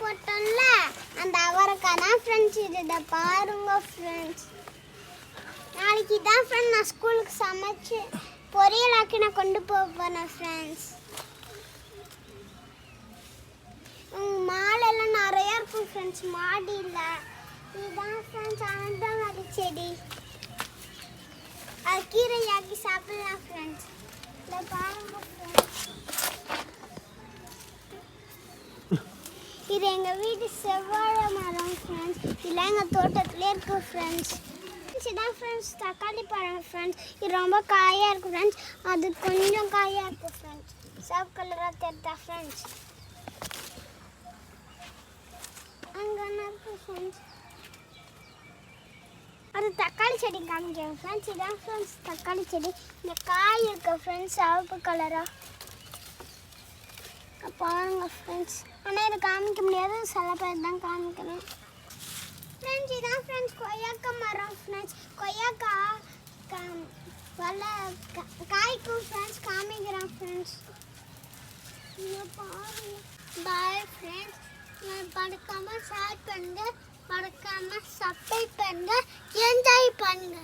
போட்டோம்ல? அந்த அவருக்கு தான் ஃப்ரெண்ட்ஸ் இது இதை பாருங்க ஃப்ரெண்ட்ஸ் நாளைக்கு தான் ஃப்ரெண்ட் நான் ஸ்கூலுக்கு சமைச்சு பொரியல் ஆக்கி நான் கொண்டு போக போகிறேன் ஃப்ரெண்ட்ஸ் மாலெல்லாம் நிறையா இருக்கும் ஃப்ரெண்ட்ஸ் மாடியில் இதுதான் ஃப்ரெண்ட்ஸ் அனந்தமல்லி செடி. அது கீரையாக்கி சாப்பிடலாம் ஃப்ரெண்ட்ஸ் இதை பாருங்க ஃப்ரெண்ட்ஸ் இது எங்கள் வீட்டு செவ்வாழை மரம் ஃப்ரெண்ட்ஸ் இதெல்லாம் எங்கள் தோட்டத்துலேயே இருக்கு ஃப்ரெண்ட்ஸ் இதான் ஃப்ரெண்ட்ஸ் தக்காளி பழம் ஃப்ரெண்ட்ஸ் இது ரொம்ப காயாக இருக்குது ஃப்ரெண்ட்ஸ் அது கொஞ்சம் காயாக இருக்குது ஃப்ரெண்ட்ஸ் சிவப்பு கலராக தெரியுதா ஃப்ரெண்ட்ஸ் அங்கே என்ன இருக்குது ஃப்ரெண்ட்ஸ் அது தக்காளி செடி காமிக்கிறேன் ஃப்ரெண்ட்ஸ் இதான் ஃப்ரெண்ட்ஸ் தக்காளி செடி. இந்த காய் இருக்கு ஃப்ரெண்ட்ஸ் சிவப்பு கலராக பாருங்க ஃப்ரெண்ட்ஸ் ஆனால் இதை காமிக்க முடியாது. சில பேர் தான் காமிக்கணும். ஃப்ரெண்ட்ஸ் இதான் ஃப்ரெண்ட்ஸ் கொய்யாக்கா மரம் ஃப்ரெண்ட்ஸ் கொய்யாக்கா கா- கா- காய்க்கும் ஃப்ரெண்ட்ஸ் காமிக்கிறேன் ஃப்ரெண்ட்ஸ் பாய் ஃப்ரெண்ட்ஸ் நான் படுக்காமல் ஷேர் பண்ணுங்க. படுக்காம சப்ஸ்கிரைப் பண்ணுங்க. என்ஜாய் பண்ணுங்க.